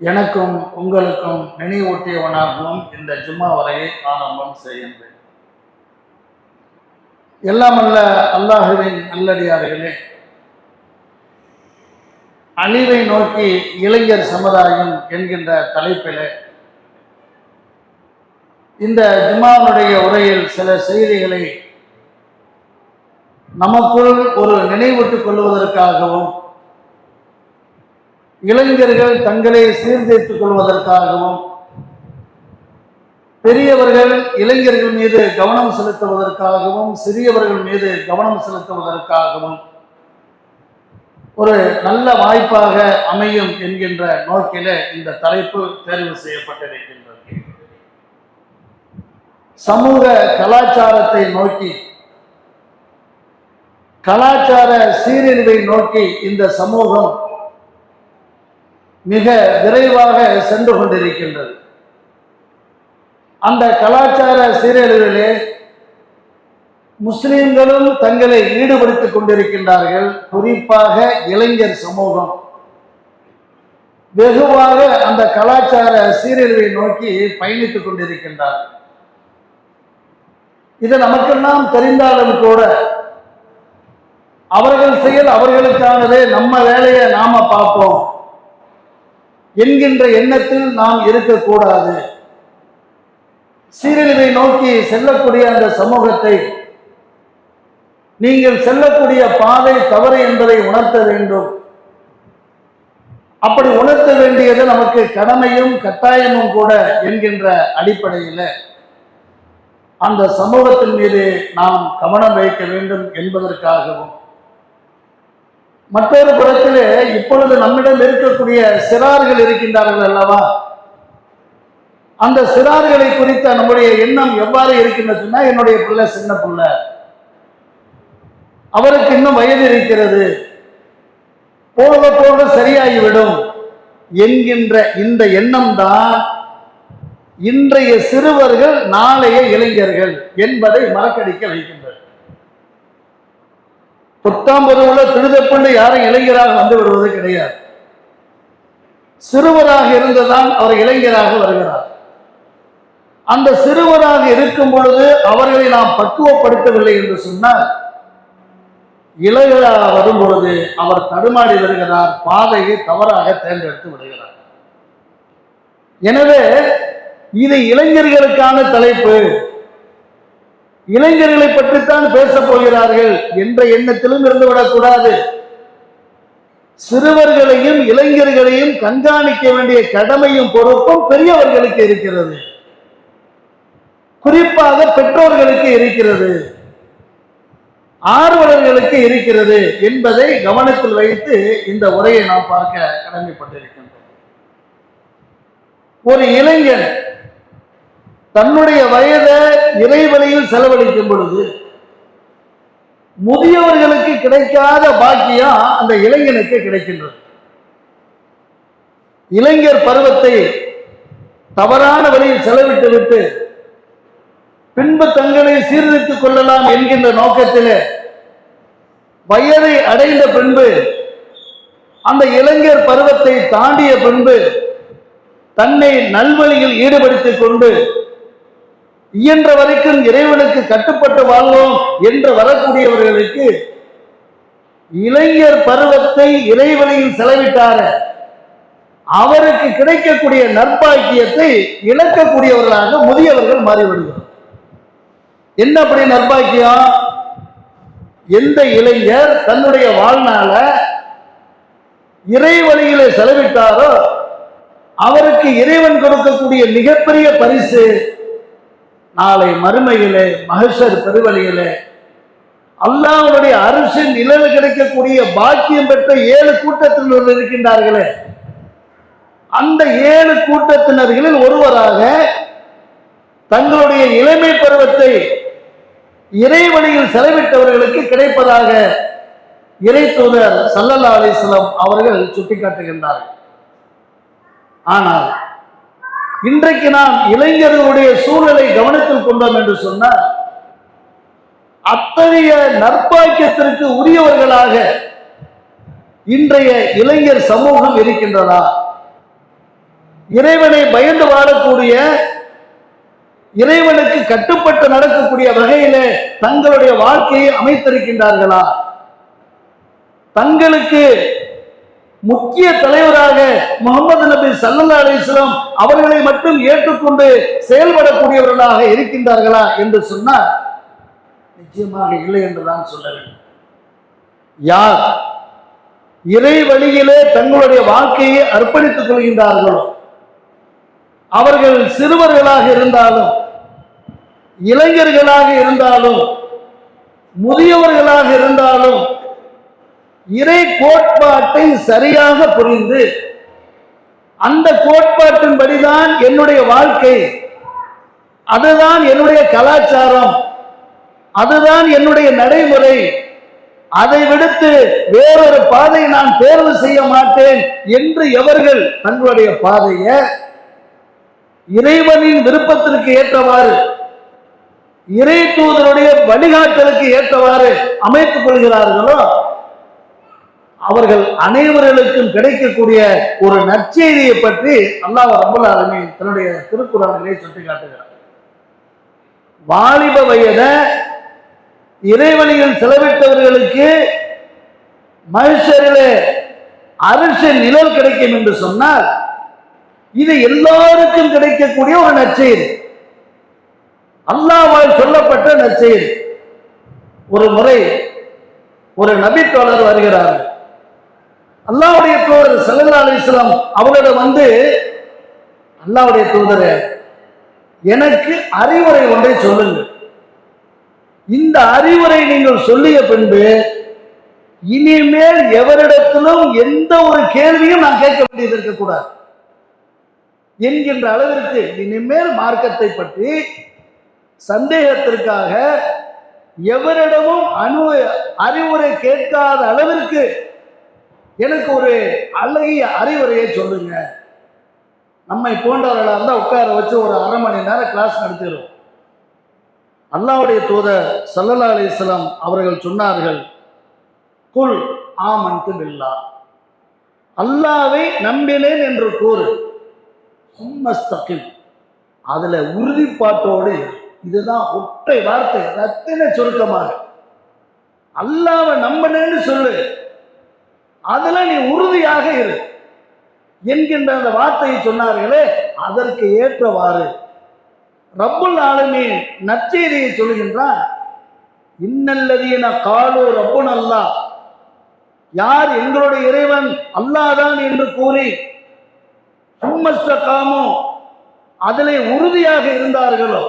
எனக்கும் உங்களுக்கும் நினைவூட்டியவனாகவும் இந்த ஜும்மா வரையை ஆரம்பம் செய்கின்றேன். எல்லாம் அல்ல அல்லாஹுவின் நல்லடியார்களே அழிவை நோக்கி இளைஞர் சமுதாயம் என்கின்ற தலைப்பிலே இந்த ஜும்மாவுடைய உரையில் சில செய்திகளை நமக்குள் ஒரு நினைவூட்டுக் கொள்வதற்காகவும் இளைஞர்கள் தங்களை சீர்திருத்திக் கொள்வதற்காகவும் பெரியவர்கள் இளைஞர்கள் மீது கவனம் செலுத்துவதற்காகவும் சிறியவர்கள் மீது கவனம் செலுத்துவதற்காகவும் ஒரு நல்ல வாய்ப்பாக அமையும் என்கின்ற நோக்கில இந்த தலைப்பு தேர்வு செய்யப்பட்டிருக்கின்றது. சமூக கலாச்சாரத்தை நோக்கி கலாச்சார சீரழிவை நோக்கி இந்த சமூகம் மிக விரைவாக சென்று கொண்டிருக்கின்றது. அந்த கலாச்சார சீரழிவுகளே முஸ்லிம்களும் தங்களை ஈடுபடுத்திக் கொண்டிருக்கின்றார்கள். குறிப்பாக இளைஞர் சமூகம். வெகுவாக அந்த கலாச்சார சீரழிவை நோக்கி பயணித்துக் கொண்டிருக்கின்றார்கள். இது நமக்கெல்லாம் தெரிந்தாலும் கூட அவர்கள் செயல் அவர்களுக்கானதே. நம்ம வேலையை நாம பார்ப்போம். என்கின்ற எண்ணத்தில் நாம் இருக்கக்கூடாது. சீரழிவை நோக்கி செல்லக்கூடிய அந்த சமூகத்தை நீங்கள் செல்லக்கூடிய பாதை தவறு என்பதை உணர்த்த வேண்டும். அப்படி உணர்த்த வேண்டியது நமக்கு கடமையும் கட்டாயமும் கூட என்கின்ற அடிப்படையில் அந்த சமூகத்தின் மீது நாம் கவனம் வைக்க வேண்டும் என்பதற்காகவும் மற்றொரு புறத்திலே இப்பொழுது நம்மிடம் இருக்கக்கூடிய சிறார்கள் இருக்கின்றார்கள் அல்லவா? அந்த சிறார்களை குறித்த நம்முடைய எண்ணம் எவ்வாறு இருக்கின்றதுன்னா என்னுடைய பிள்ளை சின்ன பிள்ளை. அவருக்கு இன்னும் வயது இருக்கிறது. போக போக சரியாகிவிடும் என்கின்ற இந்த எண்ணம் தான் இன்றைய சிறுவர்கள் நாளைய இளைஞர்கள் என்பதை மறக்கடிக்க வைக்கும் வைக்கின்றது உள்ள திருதப்பண்டு யாரும் இளைஞராக வந்து வருவது கிடையாது. சிறுவராக இருந்துதான் அவர் இளைஞராக வருகிறார். அந்த சிறுவராக இருக்கும் பொழுது அவர்களை நாம் பக்குவப்படுத்தவில்லை என்று சொன்னால் இளைஞராக வரும் பொழுது அவர் தடுமாறி வருகிறார் பாதையை தவறாக தேர்ந்தெடுத்து விடுகிறார். எனவே இது இளைஞர்களுக்கான தலைப்பு. இளைஞர்களை பற்றித்தான் பேசப் போகிறார்கள் என்ற எண்ணத்திலும் இருந்துவிடக்கூடாது சிறுவர்களையும் இளைஞர்களையும் கண்காணிக்க வேண்டிய கடமையும் பொறுப்பும் பெரியவர்களுக்கு இருக்கிறது. குறிப்பாக பெற்றோர்களுக்கு இருக்கிறது. ஆர்வலர்களுக்கு இருக்கிறது என்பதை கவனத்தில் வைத்து இந்த உரையை நாம் பார்க்க கடமைப்பட்டிருக்கின்றோம். ஒரு இளைஞன் தன்னுடைய வயதை இறைவனையில் செலவழிக்கும் பொழுது முதியவர்களுக்கு கிடைக்காத பாக்கியம் அந்த இளைஞனுக்கு கிடைக்கின்றது. இளைஞர் பருவத்தை தவறான வழியில் செலவிட்டு விட்டு பின்பு தங்களை சீர்திருத்திக் கொள்ளலாம் என்கின்ற நோக்கத்திலே வயதை அடைந்த பின்பு அந்த இளைஞர் பருவத்தை தாண்டிய பின்பு தன்னை நல்வழியில் ஈடுபடுத்திக் கொண்டு இயன்ற வரைக்கும் இறைவனுக்கு கட்டுப்பட்டு வாழ்வோம் என்று வரக்கூடியவர்களுக்கு இளைஞர் பருவத்தை இறைவழியில் செலவிட்டார அவருக்கு கிடைக்கக்கூடிய நற்பாக்கியத்தை இழக்கக்கூடியவர்களாக முதியவர்கள் மாறிவிடுகிறார். என்ன அப்படி நற்பாக்கியம்? எந்த இளைஞர் தன்னுடைய வாழ்நாள இறை வழியில செலவிட்டாரோ அவருக்கு இறைவன் கொடுக்கக்கூடிய மிகப்பெரிய பரிசு நாளை மறுமையிலே மகசர் பெருவழியிலே அல்லாவுடைய அரசு நிழல் கிடைக்கக்கூடிய பாக்கியம் பெற்ற ஏழு கூட்டத்தினர் இருக்கின்றார்களே. அந்த ஏழு கூட்டத்தினர்களில் ஒருவராக தங்களுடைய இளமை பருவத்தை இறைவழியில் செலவிட்டவர்களுக்கு கிடைப்பதாக இறை தூதர் சல்லல்லா அலிஸ்லாம் அவர்கள் சுட்டிக்காட்டுகின்றார்கள். ஆனால் இன்றைக்கு நாம் இளைஞர்களுடைய சூழலை கவனத்தில் கொண்டோம் என்று சொன்னால் அத்தகைய நற்பாக்கியத்திற்கு உரியவர்களாக இன்றைய இளைஞர் சமூகம் இருக்கின்றதா? இறைவனை பயந்து வாழக்கூடிய இறைவனுக்கு கட்டுப்பட்டு நடக்கக்கூடிய வகையிலே தங்களுடைய வாழ்க்கையை அமைத்திருக்கின்றார்களா? தங்களுக்கு முக்கிய தலைவராக முகமது நபி சல்லல்லா அலிஸ்லாம் அவர்களை மட்டும் ஏற்றுக்கொண்டு செயல்படக்கூடியவர்களாக இருக்கின்றார்களா என்று சொன்னால் நிச்சயமாக இல்லை என்றுதான் சொல்ல வேண்டும். யார் இறை வழியிலே தங்களுடைய வாழ்க்கையை அர்ப்பணித்துக் கொள்கின்றார்களோ அவர்கள் சிறுவர்களாக இருந்தாலும் இளைஞர்களாக இருந்தாலும் முதியவர்களாக இருந்தாலும் இறை கோட்பாட்டை சரியாக புரிந்து அந்த கோட்பாட்டின்படிதான் என்னுடைய வாழ்க்கை. அதுதான் என்னுடைய கலாச்சாரம். அதுதான் என்னுடைய நடைமுறை. அதை விடுத்து வேறொரு பாதையை நான் தேர்வு செய்ய மாட்டேன் என்று எவர்கள் தங்களுடைய பாதையை? இறைவனின் விருப்பத்திற்கு ஏற்றவாறு இறை தூதருடைய வழிகாட்டலுக்கு ஏற்றவாறு அமைத்துக் கொள்கிறார்களோ அவர்கள் அனைவர்களுக்கும் கிடைக்கக்கூடிய ஒரு நற்செய்தியை பற்றி அல்லாஹ் ரபுல் ஆலமீன் தன்னுடைய திருக்குறளிலே சுட்டி காட்டுகிறார் வாலிப வயத இறைவனியில் செலவிட்டவர்களுக்கு மனுஷரிலே அரச நிழல் கிடைக்கும் என்று சொன்னால் இது எல்லாருக்கும் கிடைக்கக்கூடிய ஒரு நற்செய்தி. அல்லாவால் சொல்லப்பட்ட நற்செய்தி. ஒரு முறை ஒரு நபி வருகிறார்கள். அல்லாவுடைய தூதர் சல்லல்லா அலிஸ்லாம் அவரோட வந்து அல்லாவுடைய தூதரே எனக்கு அறிவுரை ஒன்றை சொல்லுங்கள். இந்த அறிவுரை நீங்கள் சொல்லிய பின்பு இனிமேல் எவரிடத்திலும் எந்த ஒரு கேள்வியும் நான் கேட்க வேண்டியது இருக்கக்கூடாது. என்கின்ற அளவிற்கு இனிமேல் மார்க்கத்தை பற்றி சந்தேகத்திற்காக எவரிடமும் அணு அறிவுரை கேட்காத அளவிற்கு எனக்கு ஒரு அழகிய அறிவுரையை சொல்லுங்க. நம்மை போன்றவர்களாக இருந்தால் உட்கார வச்சு ஒரு அரை மணி நேரம் கிளாஸ் நடத்திடுவோம். அல்லாவுடைய தூதர் சல்லல்லா அலிஸ்லாம் அவர்கள் சொன்னார்கள் குல் ஆமன்து பில்லா அல்லாவை நம்பினேன் என்று கூறு. சும்மஸ்தகில் அதில் உறுதிப்பாட்டோடு இதுதான் ஒற்றை வார்த்தை ரத்தின சுருக்கமாக. அல்லாவை நம்பினேன்னு சொல்லு. அதுல நீ உறுதியாக இரு. என்கின்ற அந்த வார்த்தையை சொன்னார்களே அதற்கு ஏற்றவாறு. ரப்புல் ஆளுமே நற்செய்தியை சொல்கின்றார் இன்னல்லதீன காலு ரப்புன் அல்லாஹ் யார் எங்களுடைய இறைவன் அல்லாதான் என்று கூறி சும்மஸ்தகாமோ அதிலே உறுதியாக இருந்தார்களோ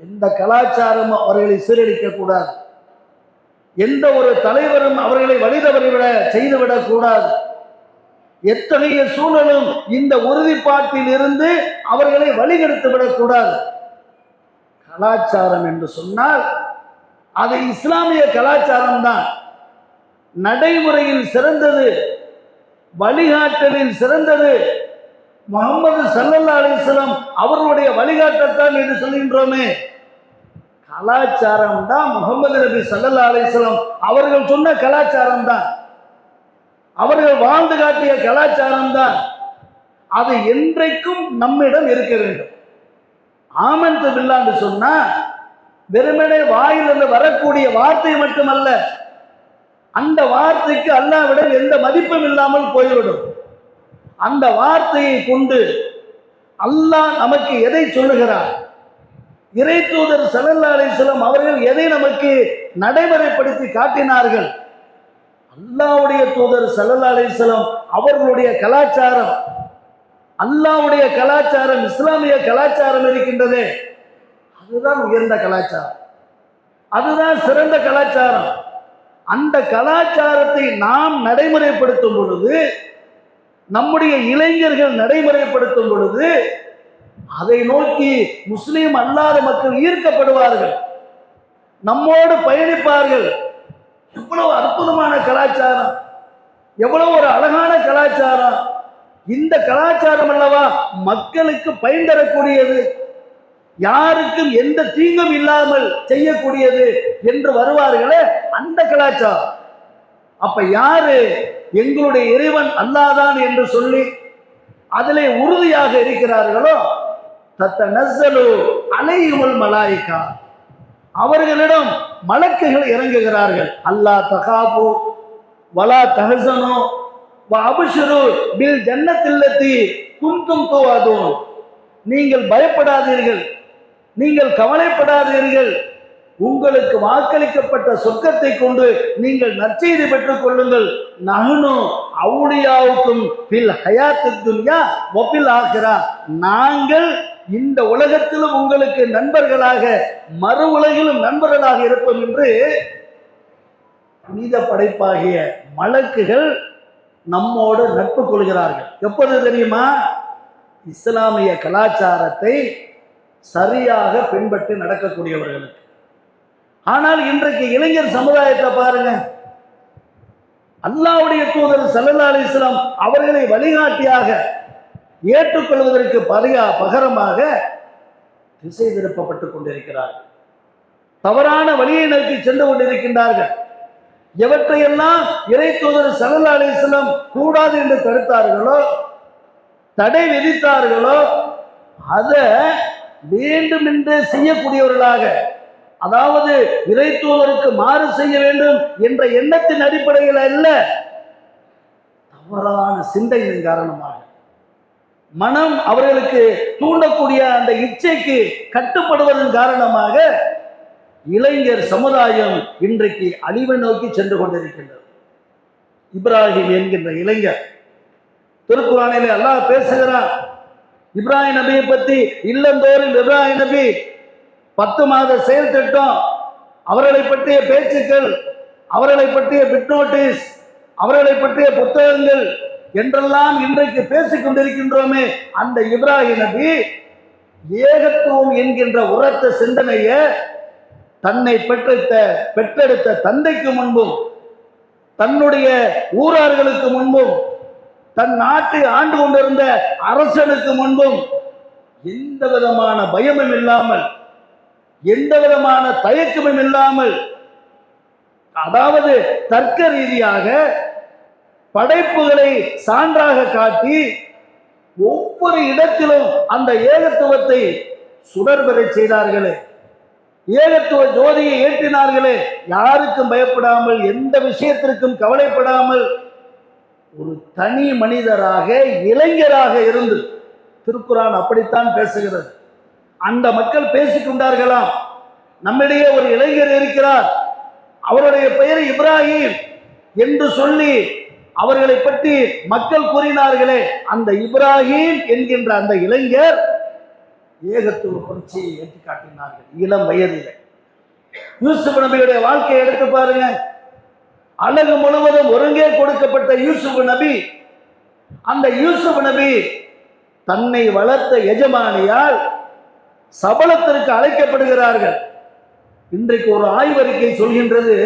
எந்த கலாச்சாரமும் அவர்களை சீரழிக்க கூடாது. எந்த ஒரு தலைவரும் அவர்களை வழிதவறிவிட செய்துவிடக் கூடாது எத்தகைய சூழலும் இந்த உறுதிப்பாட்டில் இருந்து அவர்களை வழிகெடுத்து விடக்கூடாது. கலாச்சாரம் என்று சொன்னால் அது இஸ்லாமிய கலாச்சாரம் தான். நடைமுறையில் சிறந்தது வழிகாட்டலில் சிறந்தது. முகமது சல்லல்லா அலிஸ்லாம் அவர்களுடைய வழிகாட்டத்தான் என்று சொல்கின்றோமே. கலாச்சாரம் தான் முகமது நபி சல்லா அலிஸ்லாம் அவர்கள் சொன்ன கலாச்சாரம் தான் அவர்கள் வாழ்ந்து காட்டிய கலாச்சாரம் தான் அது என்றைக்கும் நம்மிடம் இருக்க வேண்டும். ஆமந்து பில்லான்னு சொன்னா வெறுமனே வாயிலிருந்து வரக்கூடிய வார்த்தை மட்டுமல்ல அந்த வார்த்தைக்கு அல்லாவிடம் எந்த மதிப்பும் இல்லாமல் போய்விடும். அந்த வார்த்தையை கொண்டு அல்லாஹ் நமக்கு எதை சொல்லுகிறார் இறை தூதர் சல்லல்லா அலிஸ்லாம் அவர்கள் எதை நமக்கு நடைமுறைப்படுத்தி காட்டினார்கள்? அல்லாவுடைய தூதர் சல்லல்லா அலிஸ்லாம் அவர்களுடைய கலாச்சாரம் அல்லாவுடைய கலாச்சாரம் இஸ்லாமிய கலாச்சாரம் இருக்கின்றதே. அதுதான் உயர்ந்த கலாச்சாரம். அதுதான் சிறந்த கலாச்சாரம். அந்த கலாச்சாரத்தை நாம் நடைமுறைப்படுத்தும் பொழுது நம்முடைய இளைஞர்கள் நடைமுறைப்படுத்தும் பொழுது அதை நோக்கி முஸ்லீம் அல்லாத மக்கள் ஈர்க்கப்படுவார்கள். நம்மோடு பயணிப்பார்கள். எவ்வளவு அற்புதமான கலாச்சாரம். எவ்வளவு ஒரு அழகான கலாச்சாரம். இந்த கலாச்சாரம் அல்லவா மக்களுக்கு பயன் தரக்கூடியது. யாருக்கும் எந்த தீங்கும் இல்லாமல் செய்யக்கூடியது என்று வருவார்களே அந்த கலாச்சாரம். அப்ப யாரு எங்களுடைய இறைவன் அல்லாதான் என்று சொல்லி அதிலே உறுதியாக இருக்கிறார்களோ தத்த நசலு அலையுமல் மலாய்க்கா அவர்களிடம் மலக்குகள் இறங்குகிறார்கள். அல்லாஹ் தகாபு வலா தகசனோ அபுஷரு பில் ஜன்னத்தில்லத்தி குந்தும் தோவாதோன். நீங்கள் பயப்படாதீர்கள். நீங்கள் கவலைப்படாதீர்கள். உங்களுக்கு வாக்களிக்கப்பட்ட சொர்க்கத்தை கொண்டு நீங்கள் நற்செய்தி பெற்றுக் கொள்ளுங்கள். நகனு அவுளியாவுக்கும் பில் ஹயாத்து துன்யா ஒப்பில் ஆகிறா நாங்கள் இந்த உலகத்திலும் உங்களுக்கு நண்பர்களாக மறு உலகிலும் நண்பர்களாக இருப்போம் என்று புனித படைப்பாகிய மலக்குகள் நம்மோடு நட்பு கொள்கிறார்கள். எப்போது தெரியுமா? இஸ்லாமிய கலாச்சாரத்தை சரியாக பின்பற்றி நடக்கக்கூடியவர்களுக்கு. ஆனால் இன்றைக்கு இளைஞர் சமுதாயத்தை பாருங்க. அல்லாவுடைய தூதர் சல்லல்லா அலிஸ்லாம் அவர்களை வழிகாட்டியாக ஏற்றுக்கொள்வதற்கு பரியா பகரமாக திசை திருப்பப்பட்டுக் கொண்டிருக்கிறார்கள். தவறான வழியை நோக்கி சென்று கொண்டிருக்கின்றார்கள். எவற்றையெல்லாம் இறை தூதர் சல்லல்லா கூடாது என்று தடுத்தார்களோ தடை விதித்தார்களோ அதை வேண்டுமென்று செய்யக்கூடியவர்களாக அதாவது இறை தூதருக்கு மாறு செய்ய வேண்டும் என்ற எண்ணத்தின் அடிப்படையில் அல்ல தவறான சிந்தையின் காரணமாக. மனம் அவர்களுக்கு தூண்டக்கூடிய அந்த இச்சைக்கு கட்டுப்படுவதன் காரணமாக இளைஞர் சமுதாயம் இன்றைக்கு அழிவை நோக்கி சென்று கொண்டிருக்கின்றது. இப்ராஹிம் என்கின்ற இளைஞர் திருக்குறானிலே அல்லாஹ் பேசுகிறான் இப்ராஹிம் நபியை பற்றி இல்லந்தோறும் இப்ராஹிம் நபி பத்து மாத செயல் திட்டம் அவர்களை பற்றிய பேச்சுக்கள் அவர்களை பற்றிய பிட் நோட்டீஸ் அவர்களை பற்றிய புத்தகங்கள் என்றெல்லாம் இன்றைக்கு பேசிக் கொண்டிருக்கின்றோமே அந்த இப்ராஹிம் நபி ஏகத்துவம் என்கின்ற உரத்த சிந்தனையை தன்னை பெற்றெடுத்த பெற்றெடுத்த தந்தைக்கு முன்பும் தன்னுடைய ஊரார்களுக்கு முன்பும் தன் நாட்டை ஆண்டு கொண்டிருந்த அரசனுக்கு முன்பும் எந்த விதமான பயமும் இல்லாமல் எந்த விதமான தயக்கமும் இல்லாமல் அதாவது தர்க்க ரீதியாக படைப்புகளை சான்றாக காட்டி ஒவ்வொரு இடத்திலும் அந்த ஏகத்துவத்தை சுடர்பெற செய்தார்களே. ஏகத்துவ ஜோதியை ஏற்றினார்களே. யாருக்கும் பயப்படாமல் எந்த விஷயத்திற்கும் கவலைப்படாமல் ஒரு தனி மனிதராக இளைஞராக இருந்து திருக்குறான் அப்படித்தான் பேசுகிறது. அந்த மக்கள் பேசிக்கொண்டார்களாம் நம்மிடையே ஒரு இளைஞர் இருக்கிறார். அவருடைய பெயர் இப்ராஹிம் என்று சொல்லி அவர்களை பற்றி மக்கள் கூறினார்களே அந்த இப்ராஹிம் என்கின்ற அந்த இளைஞர் ஏகத்துவ புரட்சியை ஏற்றி காட்டினார்கள் இளம் வயதில். யூசுப் நபியுடைய வாழ்க்கையை எடுத்து பாருங்க. அழகு முழுவதும் ஒருங்கே கொடுக்கப்பட்ட யூசுப் நபி. அந்த யூசுப் நபி தன்னை வளர்த்த எஜமானியால் சபலத்திற்கு அழைக்கப்படுகிறார்கள். இன்றைக்கு ஒரு ஆய்வறிக்கை சொல்கின்றது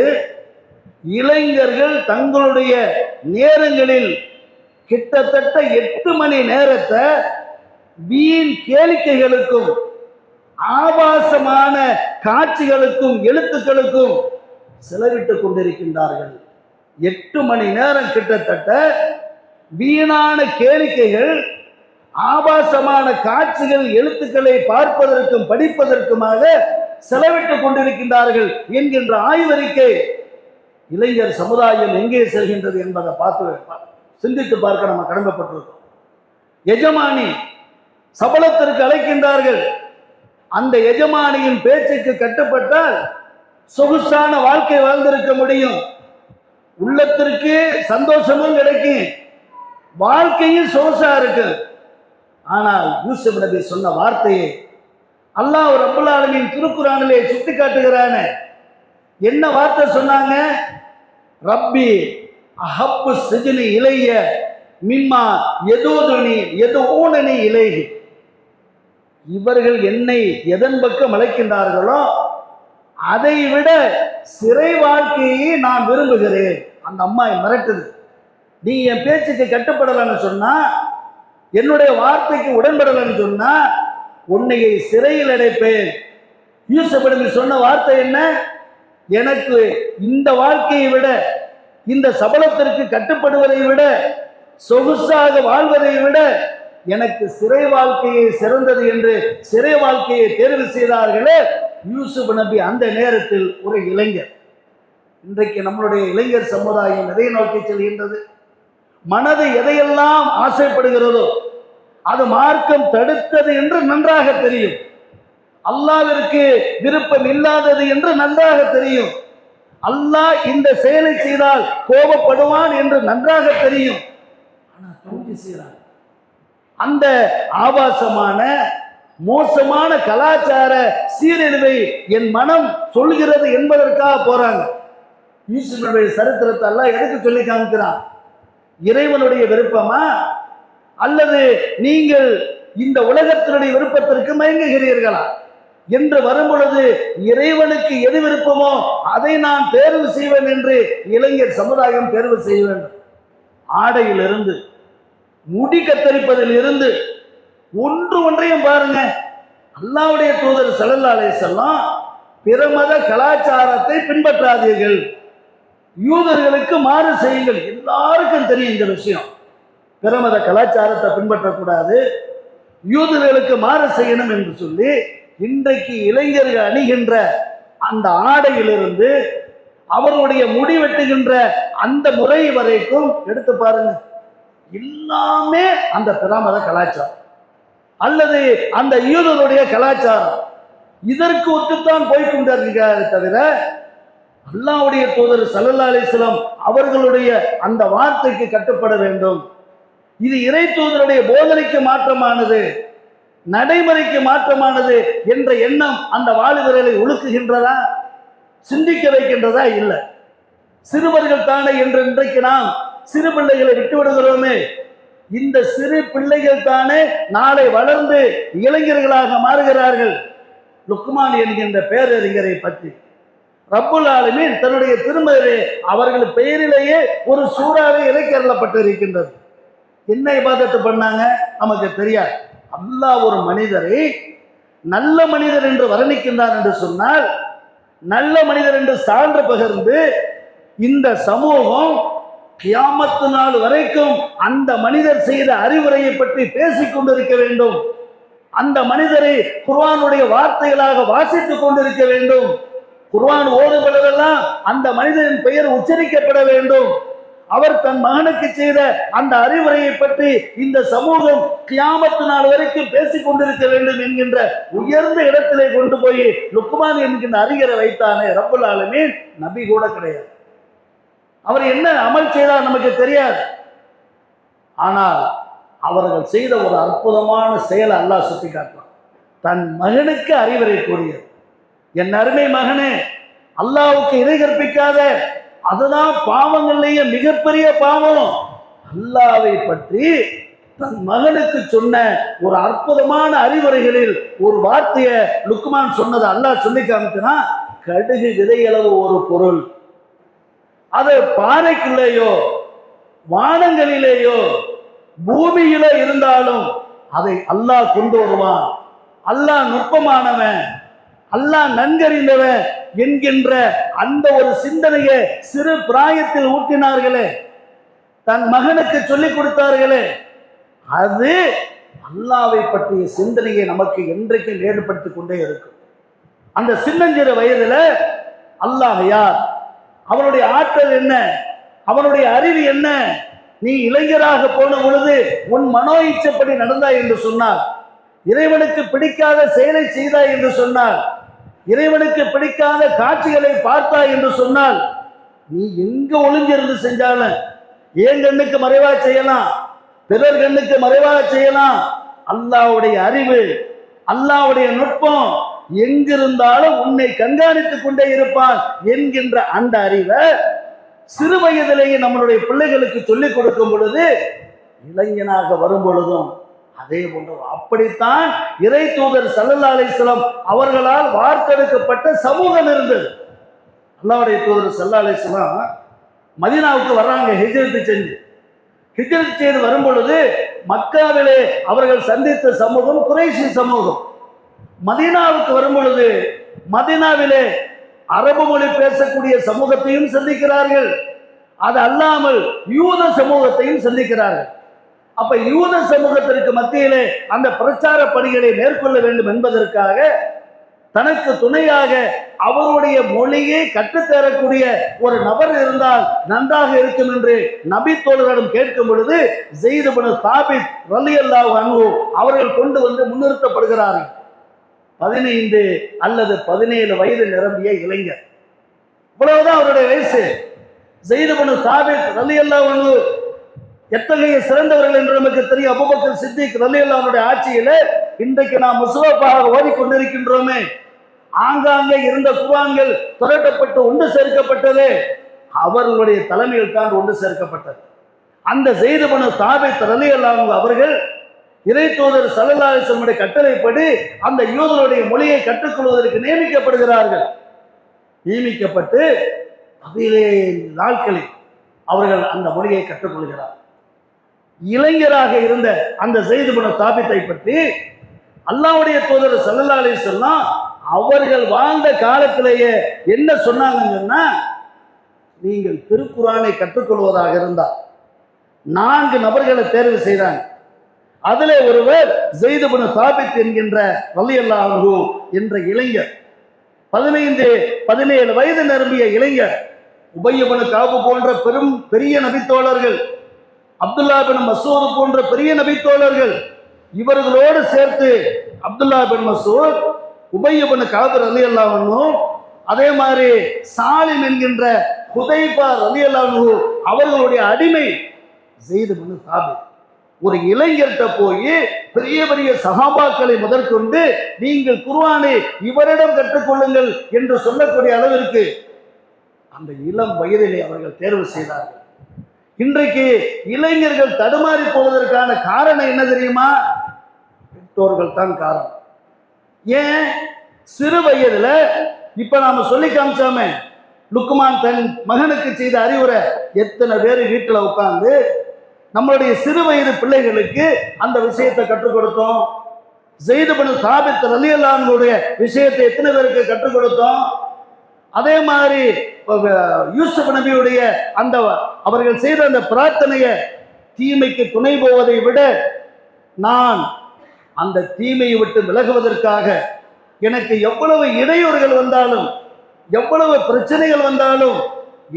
இளைஞர்கள் தங்களுடைய நேரங்களில் கிட்டத்தட்ட எட்டு மணி நேரத்தை வீண் கேளிக்கைகளுக்கும் ஆபாசமான காட்சிகளுக்கும் எழுத்துக்களுக்கும் செலவிட்டுக் கொண்டிருக்கின்றார்கள். எட்டு மணி நேரம் கிட்டத்தட்ட வீணான கேளிக்கைகள் ஆபாசமான காட்சிகள் எழுத்துக்களை பார்ப்பதற்கும் படிப்பதற்குமாக செலவிட்டுக் கொண்டிருக்கின்றார்கள் என்கின்ற ஆய்வறிக்கை இளைஞர் சமுதாயம் எங்கே செல்கின்றது என்பதை பார்த்து சிந்தித்து பார்க்க நம்ம கடமைப்பட்டிருக்கோம். எஜமானி சபலத்திற்கு அழைக்கின்றார்கள். அந்த எஜமானியின் பேச்சுக்கு கட்டுப்பட்டால் சொகுசான வாழ்க்கை வாழ்ந்திருக்க முடியும். உள்ளத்திற்கு சந்தோஷமும் கிடைக்கும். வாழ்க்கையும் சொகுசா இருக்கு. ஆனால் யூசுப் நபி சொன்ன வார்த்தையை அல்லாஹ் ரப்புல் ஆலமீன் திருக்குறானிலே சுட்டி காட்டுகிறான என்ன வார்த்தை சொன்னாங்க? ரப்பி அஹப்பு சிஜினி இளைய மிம்மா எதோதுனி எதோனனி இலைகி இவர்கள் என்னை எதன் பக்கம் அழைக்கின்றார்களோ அதை விட சிறை வாழ்க்கையை நான் விரும்புகிறேன். அந்த அம்மா மிரட்டுது. நீ என் பேச்சுக்கு கட்டுப்படலைன்னு சொன்னா என்னுடைய வார்த்தைக்கு உடன்படலைன்னு சொன்னா உன்னையை சிறையில் அடைப்பேன். யூசப் சொன்ன வார்த்தை என்ன? எனக்கு இந்த வாழ்க்கையை விட இந்த சபலத்திற்கு கட்டுப்படுவதை விட சொகுசாக வாழ்வதை விட எனக்கு சிறை வாழ்க்கையை சிறந்தது என்று சிறை வாழ்க்கையை தேர்வு செய்தார்களே யூசுப் நபி அந்த நேரத்தில் ஒரு இளைஞர். இன்றைக்கு நம்மளுடைய இளைஞர் சமுதாயம் எதை நோக்கி செல்கின்றது? மனது எதையெல்லாம் ஆசைப்படுகிறதோ அது மார்க்கம் தடுத்தது என்று நன்றாக தெரியும். அல்லாவிற்கு விருப்பம் இல்லாதது என்று நன்றாக தெரியும். அல்லாஹ் இந்த செயலை செய்தால் கோபப்படுவான் என்று நன்றாக தெரியும். ஆனால் தோல்வி செய்கிறான் அந்த ஆபாசமான மோசமான கலாச்சார சீரழிவை என் மனம் சொல்கிறது என்பதற்காக போறாங்க. ஈஸ்வரனுடைய சரித்திரத்தை எல்லாம் எடுத்து சொல்லி காமிக்கிறான்? இறைவனுடைய விருப்பமா? அல்லது நீங்கள் இந்த உலகத்தினுடைய விருப்பத்திற்கு மயங்குகிறீர்களா? என்று வரும்பொழுது இறைவனுக்கு எது விருப்பமோ அதை நான் தேர்வு செய்வேன் என்று இளைஞர் சமுதாயம் தேர்வு செய்ய வேண்டும். ஆடையிலிருந்து முடி கத்தரிப்பதில் இருந்து ஒன்று ஒன்றையும் பாருங்க. அல்லாவுடைய தூதர் ஸல்லல்லாஹு செல்லாம் பிற மத கலாச்சாரத்தை பின்பற்றாதீர்கள். யூதர்களுக்கு மாறு செய்யுங்கள். எல்லாருக்கும் தெரியும் இந்த விஷயம். பிற மத கலாச்சாரத்தை பின்பற்றக்கூடாது. யூதர்களுக்கு மாறு செய்யணும் என்று சொல்லி இன்றைக்கு இளைஞர்கள் அணிகின்ற அந்த ஆடையிலிருந்து அவருடைய முடி வெட்டுகின்ற அந்த முறை வரைக்கும் எடுத்து பாருங்க. எல்லாமே அந்த பிராமத கலாச்சாரம். அல்லது அந்த யூதருடைய கலாச்சாரம். இதற்கு ஒத்துத்தான் போய்கொண்டிருக்கிறாரே தவிர அல்லாவுடைய தூதர் சல்லல்லா அலிஸ்லாம் அவர்களுடைய அந்த வார்த்தைக்கு கட்டுப்பட வேண்டும். இது இறை தூதருடைய போதனைக்கு மாற்றமானது. நடைமுறைக்கு மாற்றமானது என்ற எண்ணம் அந்த வாலிபர்களை ஒழுக்குகின்றதா சிந்திக்க வைக்கின்றதா? இல்லை. சிறுவர்கள் தானே என்று இன்றைக்கு நாம் சிறு பிள்ளைகளை விட்டு விடுகிறோமே. இந்த சிறு பிள்ளைகள் தானே நாளை வளர்ந்து இளைஞர்களாக மாறுகிறார்கள். லுக்மான் என்கின்ற பேரறிஞரை பற்றி. ரப்புல் ஆலமீன் தன்னுடைய திருமதிலே அவர்கள் பெயரிலேயே ஒரு சூறாவை இறைக்கரலப்பட்டிருக்கின்றது என்ன பாதத்தை பண்ணாங்க? நமக்கு தெரியாது. அல்லாஹ் ஒரு மனிதரை நல்ல மனிதர் என்று வர்ணிக்கின்றார் என்று சொன்னால் நல்ல மனிதர் என்று சான்று பகிர்ந்து இந்த சமூகம் கியாமத்து நாள் வரைக்கும் அந்த மனிதர் செய்த அறிவுரையை பற்றி பேசிக் கொண்டிருக்க வேண்டும். அந்த மனிதரை குர்வானுடைய வார்த்தைகளாக வாசித்துக் கொண்டிருக்க வேண்டும். குர்வான் ஓடுபடவெல்லாம் அந்த மனிதரின் பெயர் உச்சரிக்கப்பட வேண்டும். அவர் தன் மகனுக்கு செய்த அந்த அறிவுரையை பற்றி இந்த சமூகம் கியாமத்து நாள் வரைக்கும் பேசிக் கொண்டிருக்க வேண்டும் என்கின்ற உயர்ந்த இடத்திலே கொண்டு போய் லுக்குமான் என்கின்ற அறிஞரை வைத்தானே ரப்புல் ஆலமே நபி கூட கிடையாது. அவர் என்ன அமல் செய்தார் நமக்கு தெரியாது. ஆனால் அவர்கள் செய்த ஒரு அற்புதமான செயலை அல்லாஹ் சுட்டி காட்டுறான் தன் மகனுக்கு அறிவுரை கூறியது. என் அருமை மகனே அல்லாவுக்கு இறை கற்பிக்காத அதுதான் பாவங்கள்லேயே மிகப்பெரிய பாவம். அல்லாவை பற்றி தன் மகனுக்கு சொன்ன ஒரு அற்புதமான அறிவுரைகளில் ஒரு வார்த்தையை லுக்மான் சொன்னதை அல்லாஹ் சொல்லி காமிக்கிறான் கடுகு விதையளவு ஒரு பொருள். அது பாறைக்குள்ளேயோ வானங்களிலேயோ பூமியில இருந்தாலும் அதை அல்லாஹ் கொண்டு வருவான். அல்லாஹ் நுட்பமானவன். அல்லாஹ் நன்கறிந்தவன் என்கின்ற அந்த ஒரு சிந்தனையை சிறு பிராயத்தில் ஊட்டினார்களே. தன் மகனுக்கு சொல்லிக் கொடுத்தார்களே. அது அல்லாவை பற்றிய சிந்தனையை நமக்கு என்றைக்கும் ஏற்படுத்திக் கொண்டே இருக்கும். அந்த சின்னஞ்சிறு வயதுல அல்லாஹ் யார்? அவனுடைய ஆற்றல் என்ன? அவனுடைய அறிவு என்ன? நீ இளைஞராக போன பொழுது உன் மனோ இச்சப்படி நடந்தாய் என்று சொன்னார். இறைவனுக்கு பிடிக்காத செயலை செய்தாய் என்று சொன்னார் இறைவனுக்கு பிடிக்காத காட்சிகளை பார்த்தாய் என்று சொன்னால் நீ எங்க ஒளிஞ்சிருந்து செஞ்சாலும் என் கண்ணுக்கு மறைவா செய்யலாம் பிறர் கண்ணுக்கு மறைவா செய்யலாம் அல்லாவுடைய அறிவு அல்லாவுடைய நுட்பம் எங்கிருந்தாலும் உன்னை கண்காணித்துக் கொண்டே இருப்பான் என்கின்ற அந்த அறிவை சிறு வயதிலேயே நம்மளுடைய பிள்ளைகளுக்கு சொல்லிக் கொடுக்கும் பொழுது இளைஞனாக வரும் பொழுதும் அதே போன்று அப்படித்தான் இறை தூதர் சல்லல்லா அலிஸ்லாம் அவர்களால் வார்த்தெடுக்கப்பட்ட சமூகம் இருந்தது. அல்லாவுடைய தூதர் சல்லா அலிஸ்லாம் மதீனாவுக்கு வர்றாங்க ஹிஜரத்து செஞ்சு ஹிஜரத் செய்து வரும் பொழுது மக்காவிலே அவர்கள் சந்தித்த சமூகம் குறைசி சமூகம். மதீனாவுக்கு வரும் பொழுது மதீனாவிலே அரபு மொழி பேசக்கூடிய சமூகத்தையும் சந்திக்கிறார்கள். அது அல்லாமல் யூத சமூகத்தையும் சந்திக்கிறார்கள். அப்ப யூத சமூகத்திற்கு மத்தியிலே அந்த பிரச்சார பணிகளை மேற்கொள்ள வேண்டும் என்பதற்காக தனக்கு துணையாக அவருடைய மொழியை கற்றுத்தரக்கூடிய ஒரு நபர் இருந்தால் நன்றாக இருக்கும் என்று நபி தோழரிடம் கேட்கும் பொழுது ஜெயிதுபனு சாபித் ரலி அல்லாஹ் அவர்கள் கொண்டு வந்து முன்னிறுத்தப்படுகிறார்கள். பதினைந்து அல்லது பதினேழு வயது நிரம்பிய இளைஞர். இவ்வளவுதான் அவருடைய வயசு. ஜெயிதுபனு சாபித் ரலி அல்லாஹ் எத்தகைய சிறந்தவர்கள் என்று நமக்கு தெரியும். அபுபக்கர் சித்திக் ரலியல்லாவுடைய ஆட்சியில இன்றைக்கு நாம் முசுவப்பாக ஓடிக்கொண்டிருக்கின்றோமே. ஆங்காங்கே இருந்த குவான்கள் துரட்டப்பட்டு ஒன்று சேர்க்கப்பட்டது. அவர்களுடைய தலைமையில் தான் ஒன்று சேர்க்கப்பட்டது. அந்த செய்துபன தாபை ரலி அவர்கள் இறை தூதர் சலல்லாசனுடைய கட்டளைப்படி அந்த யூதருடைய மொழியை கற்றுக்கொள்வதற்கு நியமிக்கப்படுகிறார்கள். நியமிக்கப்பட்டு அதிலே நாட்களில் அவர்கள் அந்த மொழியை கற்றுக்கொள்கிறார் இளைஞராக இருந்த அந்த செய்துபன தாபித்தை பற்றி அல்லாவுடைய தூதர் சல்லல்லா அலி சொல்லாம் அவர்கள் வாழ்ந்த காலத்திலேயே என்ன சொன்னாங்கன்னா நீங்கள் திருக்குறானை கற்றுக்கொள்வதாக இருந்தால் நான்கு நபர்களை தேர்வு செய்தாங்க. அதுல ஒருவர் ஜெய்துபுன சாபித் என்கின்ற வல்லியல்லாஹு என்ற இளைஞர் பதினைந்து பதினேழு வயது நிரம்பிய இளைஞர் உபயபனு காபு போன்ற பெரும் பெரிய நபித்தோழர்கள் அப்துல்லா பின் மசூத் போன்ற பெரிய நபித்தோழர்கள் இவர்களோடு சேர்த்து அப்துல்லா பின் மசூத் உபயபனு காபர் அலி அல்லாவனும் அதே மாதிரி சாலிம் என்கின்ற ஹுதைபா அலி அல்லாஹு அவர்களுடைய அடிமை செய்து பின் சாபித். ஒரு இளைஞர்கிட்ட போய் பெரிய பெரிய சகாபாக்களை முதற்கொண்டு நீங்கள் குர்ஆனை இவரிடம் கற்றுக்கொள்ளுங்கள் என்று சொல்லக்கூடிய அளவிற்கு அந்த இளம் வயதிலே அவர்கள் தேர்வு செய்தார்கள். இன்றைக்கு இளைஞர்கள் தடுமாறி போவதற்கான காரணம் என்ன தெரியுமா? பெற்றோர்கள் தான் காரணம். ஏன்? சிறு வயதுல இப்ப நாம சொல்லி காமிச்சாமே லுக்குமான் தன் மகனுக்கு செய்த அறிவுரை எத்தனை பேர் வீட்டில் உட்கார்ந்து நம்மளுடைய சிறு வயது பிள்ளைகளுக்கு அந்த விஷயத்தை கற்றுக் கொடுத்தோம். ஜெயிதுபனு சாபித்த ரலியல்லானுடைய விஷயத்தை எத்தனை பேருக்கு கற்றுக் கொடுத்தோம்? அதே மாதிரி யூசுப் நபியுடைய அந்த அவர்கள் செய்த அந்த பிரார்த்தனையை தீமைக்கு துணை போவதை விட நான் அந்த தீமையை விட்டு விலகுவதற்காக எனக்கு எவ்வளவு இடையூறுகள் வந்தாலும் எவ்வளவு பிரச்சனைகள் வந்தாலும்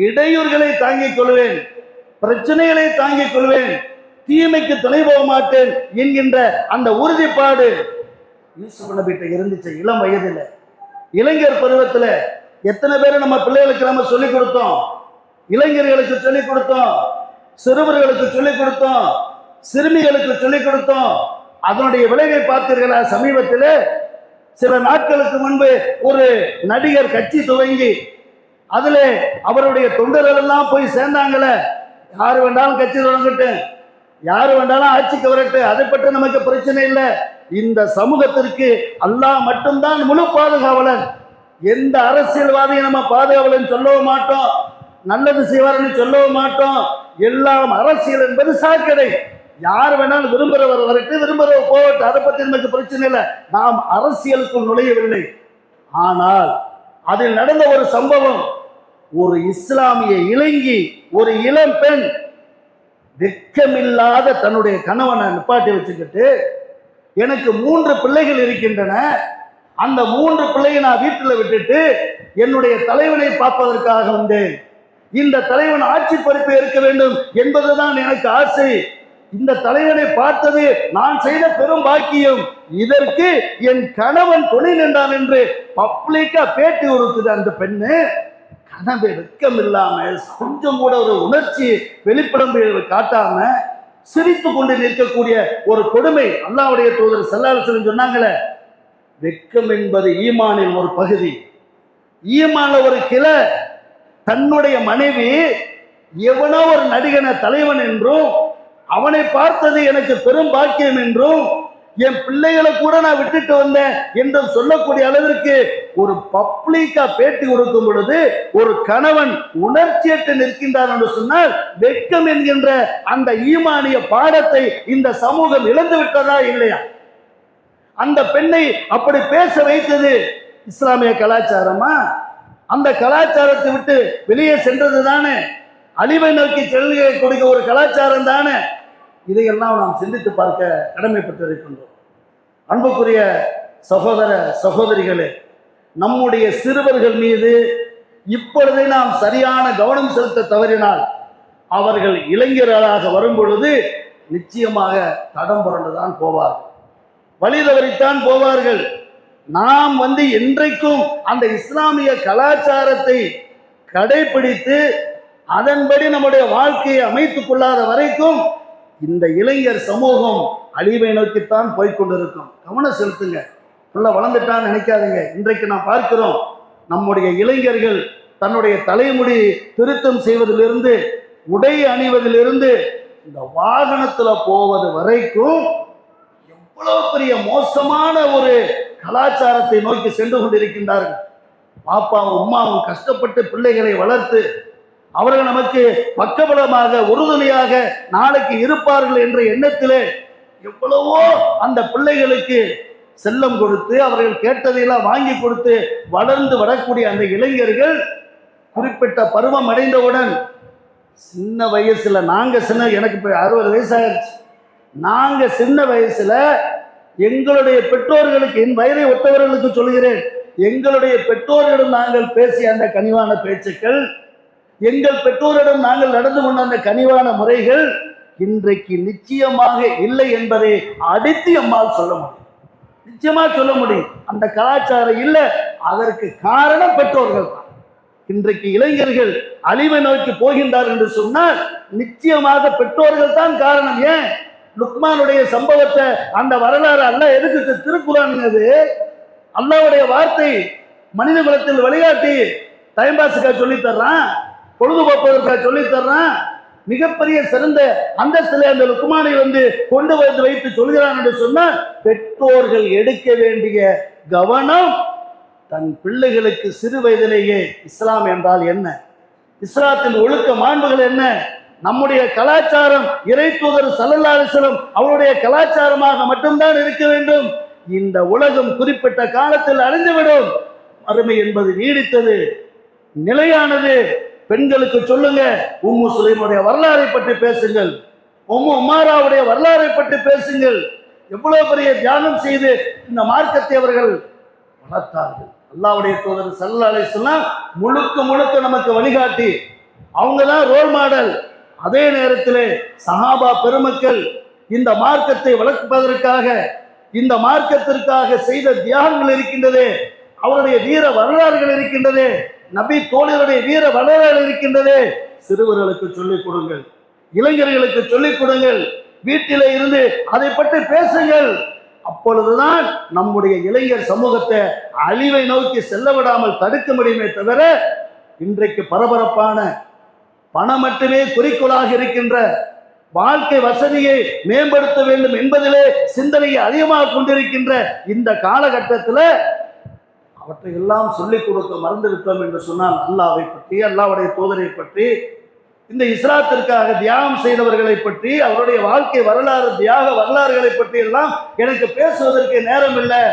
இடையூறுகளை தாங்கிக் கொள்வேன். பிரச்சனைகளை தாங்கிக் கொள்வேன். தீமைக்கு துணை போக மாட்டேன் என்கின்ற அந்த உறுதிப்பாடு யூசுப் நபிட்ட இருந்துச்சு இளம் வயதில். இளைஞர் பருவத்தில் எத்தனை பேர் நம்ம பிள்ளைகளுக்கு நம்ம சொல்லிக் கொடுத்தோம்? இளைஞர்களுக்கு சொல்லிக் கொடுத்தோம். சிறுவர்களுக்கு சொல்லிக் கொடுத்தோம். சிறுமிகளுக்கு சொல்லிக் கொடுத்தோம். அதனுடைய விளைவை பார்த்தீர்களா? சமீபத்தில் சில நாட்களுக்கு முன்பு ஒரு நடிகர் கட்சி துவங்கி அதுல அவருடைய தொண்டர்கள் எல்லாம் போய் சேர்ந்தாங்களே. யார் வேண்டாலும் கட்சி தொடங்கட்டும். யார் வேண்டாலும் ஆட்சிக்கு வரட்டு அதை பற்றி நமக்கு பிரச்சனை இல்லை. இந்த சமூகத்திற்கு அல்லாஹ் மட்டும்தான் முழு பாதுகாவலன். எந்த அரசியல்வாதியும் நம்ம பாதுகாவலன்னு சொல்லவும் மாட்டோம் நல்லது செய்வார்னு சொல்லவும் மாட்டோம். எல்லாம் அரசியல் என்பது சாக்கடை. யார் வேணாலும் விரும்புகிறவர் வரட்டு விரும்புகிறவர் போகட்டும். அதை பற்றி நமக்கு பிரச்சனை இல்லை. நாம் அரசியலுக்குள் நுழையவில்லை. ஆனால் அதில் நடந்த ஒரு சம்பவம் ஒரு இஸ்லாமிய இளைஞி ஒரு இளம் பெண் வெக்கமில்லாத தன்னுடைய கணவனை நிப்பாட்டி வச்சுக்கிட்டு எனக்கு மூன்று பிள்ளைகள் இருக்கின்றன. அந்த மூன்று பிள்ளையை நான் வீட்டில் விட்டுட்டு என்னுடைய தலைவனை பார்ப்பதற்காக வந்தேன். இந்த தலைவன் ஆட்சி பொறுப்பு இருக்க வேண்டும் என்பதுதான் எனக்கு ஆசை. இந்த தலைவனை பார்த்தது நான் செய்த பெரும் பாக்கியம். இதற்கு என் கணவன் துணை நின்றான் என்று பப்ளிக்கா பேட்டி கொடுக்குது அந்த பெண்ணு. கனவு வெட்கம் இல்லாம கொஞ்சம் கூட ஒரு உணர்ச்சி வெளிப்படம் காட்டாம சிரித்து கொண்டு நிற்கக்கூடிய ஒரு கொடுமை. அல்லாவுடைய தூதர் செல்லாரசன் சொன்னாங்களே வெட்கம் என்பது ஈமானின் ஒரு பகுதி. ஈமான்ல ஒரு கிளை. தன்னுடைய மனைவி எவனோ ஒரு நடிகன தலைவன் என்றும் அவனை பார்த்தது எனக்கு பெரும் பாக்கியம் என்றும் என் பிள்ளைகளை கூட நான் விட்டுட்டு வந்தேன் என்று சொல்லக்கூடிய அளவிற்கு ஒரு பப்ளிக்கா பேட்டி கொடுக்கும் பொழுது ஒரு கணவன் உணர்ச்சியற்று நிற்கின்றார் என்று சொன்னால் வெட்கம் என்கின்ற அந்த ஈமானிய பாடத்தை இந்த சமூகம் இழந்து விட்டதா இல்லையா? அந்த பெண்ணை அப்படி பேச வைத்தது இஸ்லாமிய கலாச்சாரமா? அந்த கலாச்சாரத்தை விட்டு வெளியே சென்றது தானே? அழிவை நோக்கி செல்கை கொடுக்க ஒரு கலாச்சாரம் தானே? இதையெல்லாம் நாம் சிந்தித்து பார்க்க கடமைப்பட்டிருக்கின்றோம் அன்புக்குரிய சகோதர சகோதரிகளே நம்முடைய சிறுவர்கள் மீது இப்பொழுதே நாம் சரியான கவனம் செலுத்த தவறினால் அவர்கள் இளைஞர்களாக வரும் பொழுது நிச்சயமாக தடம் புரண்டுதான் போவார்கள். வழி தவறித்தான் போவார்கள். நாம் வந்து என்றைக்கும் அந்த இஸ்லாமிய கலாச்சாரத்தை கடைபிடித்து அதன்படி நம்முடைய வாழ்க்கையை அமைத்துக் கொள்ளாத வரைக்கும் இந்த இளைஞர் சமூகம் அழிவை நோக்கித்தான் போய்கொண்டிருக்கும் கவனம் செலுத்துங்க. புள்ள வளர்ந்துட்டான்னு நினைக்காதீங்க. இன்றைக்கு நான் பார்க்கிறோம் நம்முடைய இளைஞர்கள் தன்னுடைய தலைமுடி திருத்தம் செய்வதிலிருந்து உடை அணிவதிலிருந்து இந்த வாகனத்தில் போவது வரைக்கும் எவ்வளவு பெரிய மோசமான ஒரு கலாச்சாரத்தை நோக்கி சென்று கொண்டிருக்கின்றார்கள். பாப்பாவும் உமாவும் கஷ்டப்பட்டு பிள்ளைகளை வளர்த்து அவர்கள் நமக்கு பக்கபலமாக உறுதுணையாக நாளைக்கு இருப்பார்கள் என்ற எண்ணத்திலே எவ்வளவோ அந்த பிள்ளைகளுக்கு செல்லம் கொடுத்து அவர்கள் கேட்டதையெல்லாம் வாங்கி கொடுத்து வளர்ந்து வரக்கூடிய அந்த இளைஞர்கள் குறிப்பிட்ட பருவம் அடைந்தவுடன் சின்ன வயசுல நாங்க சின்ன எனக்கு இப்போ அறுபது வயசாயிருச்சு. நாங்க சின்ன வயசுல எங்களுடைய பெற்றோர்களுக்கு என் வயதை ஒத்தவர்களுக்கு சொல்கிறேன் எங்களுடைய பெற்றோர்களிடம் நாங்கள் பேசிய அந்த கனிவான பேச்சுக்கள் எங்கள் பெற்றோரிடம் நாங்கள் நடந்து கொண்ட அந்த கனிவான முறைகள் இன்றைக்கு நிச்சயமாக இல்லை என்பதை அடித்து அம்மால் சொல்ல முடியும். நிச்சயமா சொல்ல முடியும். அந்த கலாச்சாரம் இல்லை. அதற்கு காரணம் பெற்றோர்கள் தான். இன்றைக்கு இளைஞர்கள் அழிவை நோக்கி போகின்றார் என்று சொன்னால் நிச்சயமாக பெற்றோர்கள் தான் காரணம். ஏன்? லுக்மானுடைய சம்பவத்தை அந்த வரலாறு அல்ல எதுக்கு திருக்குறான்ங்கிறது அல்லாவுடைய வார்த்தை மனித குலத்தில் விளையாட்டி டைம் பாஸுக்காக சொல்லித்தர்றான் பொழுதுபோக்குவதற்காக சொல்லித்தர்றான் மிகப்பெரிய சிறந்த அந்தஸ்தில் அந்த லுக்குமானை வந்து கொண்டு வந்து வைத்து சொல்கிறான் என்று சொன்னால் பெற்றோர்கள் எடுக்க வேண்டிய கவனம் தன் பிள்ளைகளுக்கு சிறு வயதிலேயே இஸ்லாம் என்றால் என்ன? இஸ்லாத்தின் ஒழுக்க மாண்புகள் என்ன? நம்முடைய கலாச்சாரம் இறை தூதர் அவருடைய கலாச்சாரமாக மட்டும்தான் இருக்க வேண்டும். இந்த உலகம் குறிப்பிட்ட காலத்தில் அழிந்துவிடும். அருமை என்பது நீடித்தது. நிலையானது. பெண்களுக்கு சொல்லுங்க. உம்மு சுலைமுடைய வரலாறை பற்றி பேசுங்கள். உம்மு உமாராவுடைய வரலாறை பற்றி பேசுங்கள். எவ்வளவு பெரிய தியானம் செய்து இந்த மார்க்கத்தை அவர்கள் வளர்த்தார்கள். அல்லாவுடைய தோதர் சல்லா அலிஸ்லாம் முழுக்க முழுக்க நமக்கு வழிகாட்டி. அவங்க தான் ரோல் மாடல் அதே நேரத்திலே சஹாபா பெருமக்கள் இந்த மார்க்கத்தை வளர்ப்பதற்காக இந்த மார்க்கத்திற்காக செய்த தியாகங்கள் இருக்கின்றது அவருடைய வீர வரலாறுகள் இருக்கின்றது நபி தோழருடைய வீர வரலாறுகள் இருக்கின்றது சிறுவர்களுக்கு சொல்லிக் கொடுங்கள் இளைஞர்களுக்கு சொல்லிக் கொடுங்கள் வீட்டிலே இருந்து அதை பற்றி பேசுங்கள். அப்பொழுதுதான் நம்முடைய இளைஞர் சமூகத்தை அழிவை நோக்கி செல்ல விடாமல் தடுக்க முடியுமே தவிர இன்றைக்கு பரபரப்பான பணம் மட்டுமே குறிக்கோளாக இருக்கின்ற வாழ்க்கை வசதியை மேம்படுத்த வேண்டும் என்பதிலே சிந்தனையை அதிகமாக கொண்டிருக்கின்ற இந்த காலகட்டத்தில் அவற்றை எல்லாம் சொல்லிக் கொடுக்க மறந்து விட்டோம் என்று சொன்னால் அல்லாவை பற்றி அல்லாவுடைய தோதரை பற்றி இந்த இஸ்லாத்திற்காக தியாகம் செய்தவர்களை பற்றி அவருடைய வாழ்க்கை வரலாறு தியாக வரலாறுகளை பற்றி எல்லாம் எனக்கு பேசுவதற்கு நேரம் இல்லை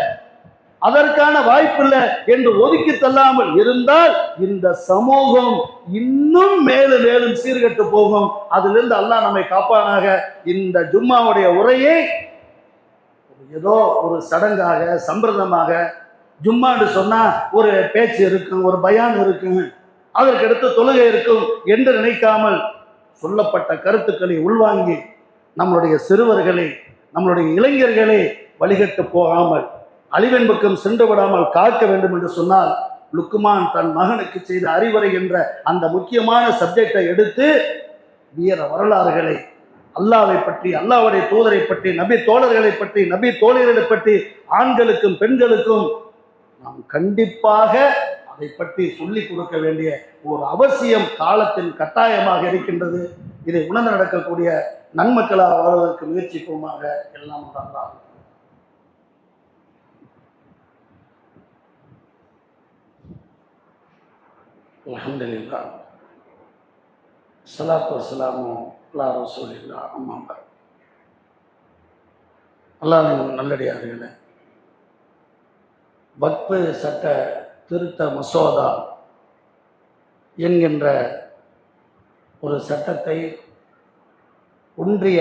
அதற்கான வாய்ப்பில்லை என்று ஒதுக்கி தள்ளாமல் இருந்தால் இந்த சமூகம் இன்னும் மேலும் மேலும் சீர்கெட்டு போகும். அதிலிருந்து அல்லாஹ் நம்மை காப்பானாக. இந்த ஜும்மாவுடைய உரையை ஏதோ ஒரு சடங்காக சம்பிரதமாக ஜும்மான்னு சொன்னா ஒரு பேச்சு இருக்கும் ஒரு பயான் இருக்கும் அதற்கடுத்து தொழுகை இருக்கும் என்று நினைக்காமல் சொல்லப்பட்ட கருத்துக்களை உள்வாங்கி நம்மளுடைய சிறுவர்களை நம்மளுடைய இளைஞர்களை வழிகட்டு போகாமல் அழிவின் பக்கம் சென்று விடாமல் காக்க வேண்டும் என்று சொன்னால் லுக்குமான் தன் மகனுக்கு செய்த அறிவுரை என்ற அந்த முக்கியமான சப்ஜெக்டை எடுத்து வீர வரலாறுகளை அல்லாவை பற்றி அல்லாவுடைய தூதரை பற்றி நபி தோழர்களை பற்றி நபி தோழர்களை பற்றி ஆண்களுக்கும் பெண்களுக்கும் நாம் கண்டிப்பாக அதை பற்றி சொல்லிக் கொடுக்க வேண்டிய ஒரு அவசியம் காலத்தின் கட்டாயமாக இருக்கின்றது. இதை உணர்ந்து நடக்கக்கூடிய நன்மக்களாக வாழ்வதற்கு முயற்சிப்போமாக எல்லாம் தான் அலமதுல்லா சலாத்து வசலாமு அல்லா ரசூலில்லா அம்மாம்பா அல்லாஹ் நல்லடியார்களே வக்பு சட்ட திருத்த மசோதா என்கின்ற ஒரு சட்டத்தை ஒன்றிய